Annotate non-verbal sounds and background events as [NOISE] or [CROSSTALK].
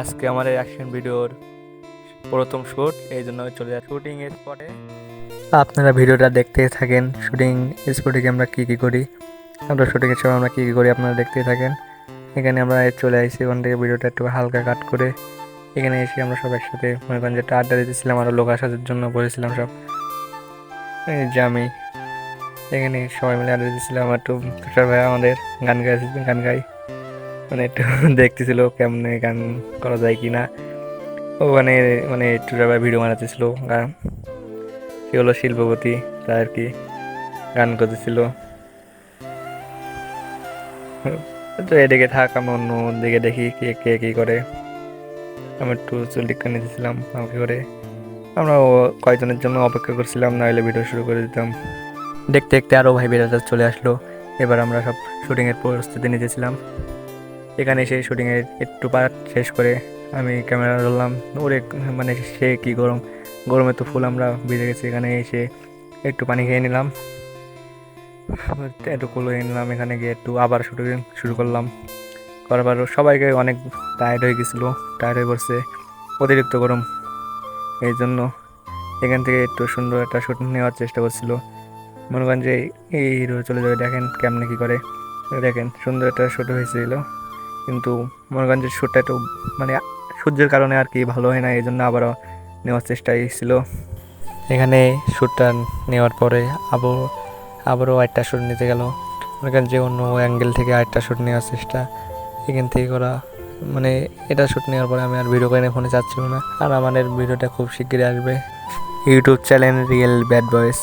আজকে আমার এই অ্যাকশন ভিডিওর প্রথম শ্যুট এই জন্য চলে যাচ্ছি। শুটিং স্পটে আপনারা ভিডিওটা দেখতে থাকেন। শুটিং স্পটে আমরা কী কী করি? আমরা শুটিংয়ের সময় আমরা কী কী করি আপনারা দেখতেই থাকেন। এখানে আমরা চলে আসি, ওখান থেকে ভিডিওটা একটু হালকা কাট করে। এখানে এসে আমরা সব একসাথে, মনে করেন যেটা আড্ডা দিতেছিলাম আরও লোক আসার জন্য বলেছিলাম সব। এই যে আমি। এখানে সবাই মিলে আড্ডা দিতেছিলাম, একটু তুষার ভাই আমাদের গান গাই গান গাই মানে একটু [LAUGHS] দেখতেছিল কেমনে গান করা যায় কি না ওখানে মানে একটু ভিডিও বানাতেছিল, গান। সে হলো শিল্পপতি তা আর কি গান করতেছিল। তো এদিকে থাক, আমি অন্য দিকে দেখি কে কে, কী করে। আমি একটু চুল টিক্কা নিতেছিলাম, আমাকে করে। আমরা কয়েকজনের জন্য অপেক্ষা করছিলাম না হলে ভিডিও শুরু করে দিতাম। দেখতে দেখতে আরও ভাই বেড়াতে চলে আসলো। এবার আমরা সব শুটিংয়ের প্রস্তুতি নিতেছিলাম। এখানে এসে শুটিংয়ের একটু পার্ট শেষ করে আমি ক্যামেরা ধরলাম। ওরে মানে সে কি গরম? গরমে তো ফুল আমরা ভিজে গেছি। এখানে এসে একটু পানি খেয়ে নিলাম। একটু কুলো নিলাম। এখানে গিয়ে একটু আবার শুটিং শুরু করলাম। করার পর সবাইকে অনেক টায়ার্ড হয়ে গেছিল। টায়ার্ড হয়ে পড়ছে। অতিরিক্ত গরম। এই জন্য এখান থেকে একটু সুন্দর একটা শ্যুট নেওয়ার চেষ্টা করছিল। মনে করেন যে এই হিরো চলে যাবে। দেখেন কেমনে কী করে। দেখেন সুন্দর একটা শ্যুট হয়েছিল। কিন্তু মনে করেন যে শ্যুটটা একটু মানে সূর্যের কারণে আর কি ভালো হয় না এই জন্য আবারও নেওয়ার চেষ্টা ছিল। এখানে শ্যুটটা নেওয়ার পরে আবার আবারও আরেকটা শ্যুট নিতে গেল। মনে করেন যে অন্য অ্যাঙ্গেল থেকে আরেকটা শ্যুট নেওয়ার চেষ্টা। এখান থেকে করা মানে এটা শ্যুট নেওয়ার পরে আমি আর ভিডিও করে ফোনে চাচ্ছিল না। আর আমাদের ভিডিওটা খুব শিগগিরই আসবে। YouTube channel real bad boys